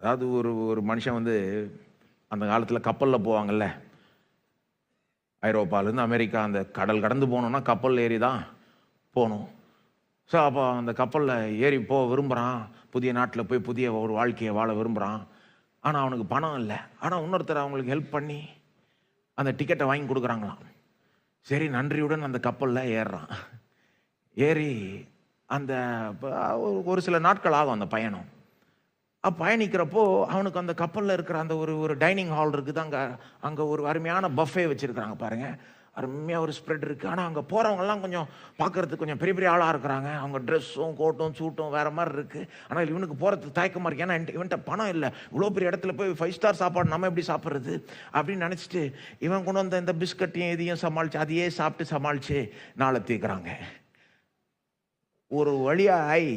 அதாவது ஒரு ஒரு மனுஷன் வந்து அந்த காலத்தில் கப்பலில் போவாங்கல்ல? ஐரோப்பாலேருந்து அமெரிக்கா அந்த கடல் கடந்து போகணுன்னா கப்பல் ஏறி தான் போகணும். ஸோ அப்போ அந்த கப்பலில் ஏறி போக விரும்புகிறான் புதிய நாட்டில் போய் புதிய ஒரு வாழ்க்கையை வாழ விரும்புகிறான் ஆனால் அவனுக்கு பணம் இல்லை. ஆனால் இன்னொருத்தர் அவங்களுக்கு ஹெல்ப் பண்ணி அந்த டிக்கெட்டை வாங்கி கொடுக்குறாங்களாம். சரி நன்றியுடன் அந்த கப்பலில் ஏறுறான். ஏறி அந்த ஒரு- ஒரு சில நாட்கள் ஆகும் அந்த பயணம். பயணிக்கிறப்போ அவனுக்கு அந்த கப்பலில் இருக்கிற அந்த ஒரு ஒரு டைனிங் ஹால் இருக்குது அங்கே அங்கே ஒரு அருமையான பஃபே வச்சுருக்குறாங்க பாருங்கள் அருமையாக ஒரு ஸ்ப்ரெட் இருக்குது ஆனால் அங்கே போகிறவங்கெல்லாம் கொஞ்சம் பார்க்கறதுக்கு கொஞ்சம் பெரிய பெரிய ஆளாக இருக்கிறாங்க. அவங்க ட்ரெஸ்ஸும் கோட்டும் சூட்டும் வேறு மாதிரி இருக்குது ஆனால் இவனுக்கு போகிறதுக்கு தயக்கமாக இருக்குது ஏன்னா என்கிட்ட- இவன்கிட்ட பணம் இல்லை. இவ்வளோ பெரிய இடத்துல போய் ஃபைவ் ஸ்டார் சாப்பாடு நம்ம எப்படி சாப்பிட்றது? அப்படின்னு நினச்சிட்டு இவன் கொண்டு வந்த இந்த பிஸ்கட்டையும் இதையும் சமாளித்து அதையே சாப்பிட்டு சமாளித்து நாளை தீர்க்குறாங்க ஒரு வழியாய்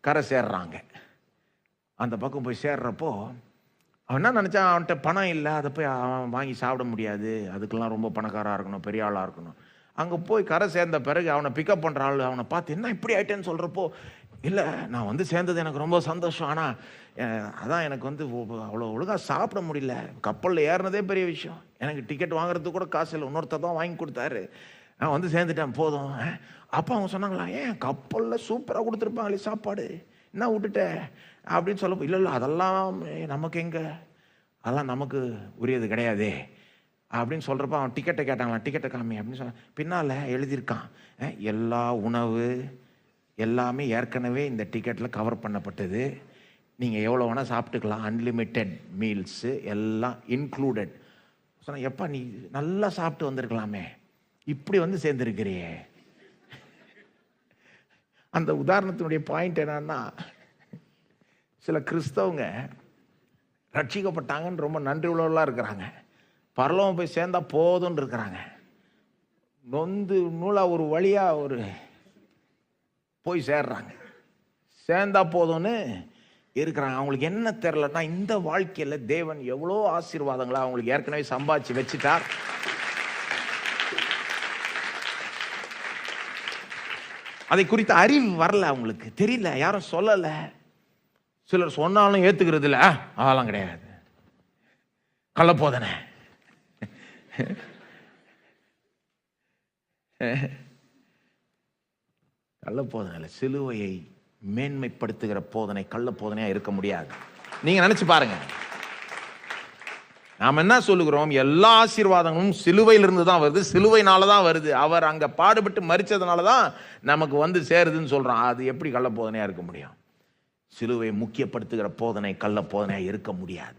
கரை சேர்றாங்க. அந்த பக்கம் போய் சேர்றப்போ அவன் என்ன நினச்சான் அவன்கிட்ட பணம் இல்லை அதை போய் அவன் வாங்கி சாப்பிட முடியாது. அதுக்கெல்லாம் ரொம்ப பணக்காராக இருக்கணும் பெரிய ஆளாக இருக்கணும். அங்கே போய் கரை சேர்ந்த பிறகு அவனை பிக்கப் பண்ணுற ஆள் அவனை பார்த்து என்ன இப்படி ஆயிட்டேன்னு சொல்கிறப்போ இல்லை நான் வந்து சேர்ந்தது எனக்கு ரொம்ப சந்தோஷம். ஆனால் அதான் எனக்கு வந்து அவ்வளோ ஒழுங்காக சாப்பிட முடியல. கப்பலில் ஏறினதே பெரிய விஷயம். எனக்கு டிக்கெட் வாங்குறதுக்கு கூட காசு இல்லை. இன்னொருத்தர் தான் வாங்கி கொடுத்தாரு. நான் வந்து சேர்ந்துட்டேன் போதும். அப்போ அவங்க சொன்னாங்களா ஏன் கப்பலில் சூப்பராக கொடுத்துருப்பாங்களே சாப்பாடு? என்ன விட்டுட்ட? அப்படின்னு சொல்ல இல்லை இல்லை அதெல்லாம் நமக்கு எங்கே? அதெல்லாம் நமக்கு உரியது கிடையாதே. அப்படின்னு சொல்கிறப்ப அவன் டிக்கெட்டை கேட்டாங்களாம். டிக்கெட்டை காமி அப்படின்னு சொன்ன பின்னால் எழுதியிருக்கான். எல்லா உணவு எல்லாமே ஏற்கனவே இந்த டிக்கெட்டில் கவர் பண்ணப்பட்டது. நீங்கள் எவ்வளோ வேணால் சாப்பிட்டுக்கலாம். அன்லிமிட்டெட் மீல்ஸு எல்லாம் இன்க்ளூடட் சொன்னால் எப்பா நீ நல்லா சாப்பிட்டு வந்திருக்கலாமே. இப்படி வந்து சேர்ந்துருக்கிறியே. அந்த உதாரணத்தினுடைய பாயிண்ட் என்னன்னா சில கிறிஸ்தவங்க ரட்சிக்கப்பட்டாங்கன்னு ரொம்ப நன்றி உள்ளவர்களாக இருக்கிறாங்க. பரலவம் போய் சேர்ந்தா போதும்னு இருக்கிறாங்க. நொந்து நூலாக ஒரு வழியாக ஒரு போய் சேர்றாங்க. சேர்ந்தா போதும்னு இருக்கிறாங்க. அவங்களுக்கு என்ன தெரிலன்னா இந்த வாழ்க்கையில் தேவன் எவ்வளோ ஆசீர்வாதங்களை அவங்களுக்கு ஏற்கனவே சம்பாதிச்சு வச்சுட்டார். அதை குறித்த அறிவு வரல அவங்களுக்கு. தெரியல யாரும் சொல்லலை. சிலர் சொன்னாலும் ஏத்துக்கிறது இல்ல அதெல்லாம் கிடையாது. கள்ளப்போதனை. கள்ளப்போதனை சிலுவையை மேன்மைப்படுத்துகிற போதனை கள்ளப்போதனையா இருக்க முடியாது. நீங்க நினைச்சு பாருங்க. நாம் என்ன சொல்லுகிறோம்? எல்லா ஆசீர்வாதங்களும் சிலுவையிலிருந்து தான் வருது. சிலுவைனால தான் வருது. அவர் அங்கே பாடுபட்டு மறித்ததுனால தான் நமக்கு வந்து சேருதுன்னு சொல்கிறான் அது எப்படி கள்ள இருக்க முடியும்? சிலுவை முக்கியப்படுத்துகிற போதனை கள்ள இருக்க முடியாது.